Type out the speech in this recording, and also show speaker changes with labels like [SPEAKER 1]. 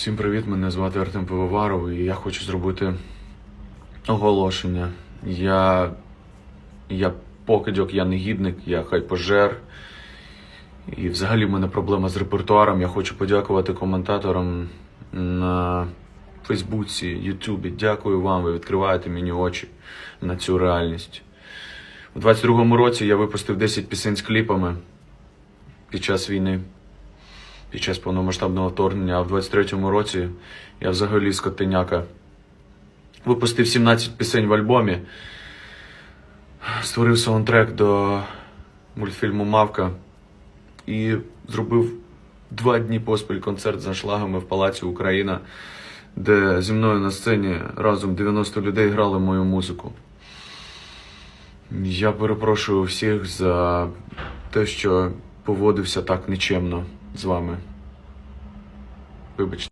[SPEAKER 1] Всім привіт, мене звати Артем Пивоваров, і я хочу зробити оголошення. Я, я покидьок, я негідник, я хайпожер. І взагалі в мене проблема з репертуаром. Я хочу подякувати коментаторам на Фейсбуці, Ютубі. Дякую вам, ви відкриваєте мені очі на цю реальність. У 22-му році я випустив 10 пісень з кліпами під час війни під час повномасштабного вторгнення, а в 23-му році я взагалі скотиняка. Випустив 17 пісень в альбомі, створив саундтрек до мультфільму Мавка і зробив два дні поспіль концерт з аншлагами в Палаці Україна, де зі мною на сцені разом 90 людей грали мою музику. Я перепрошую всіх за те, що поводився так нечемно з вами. Вибачте.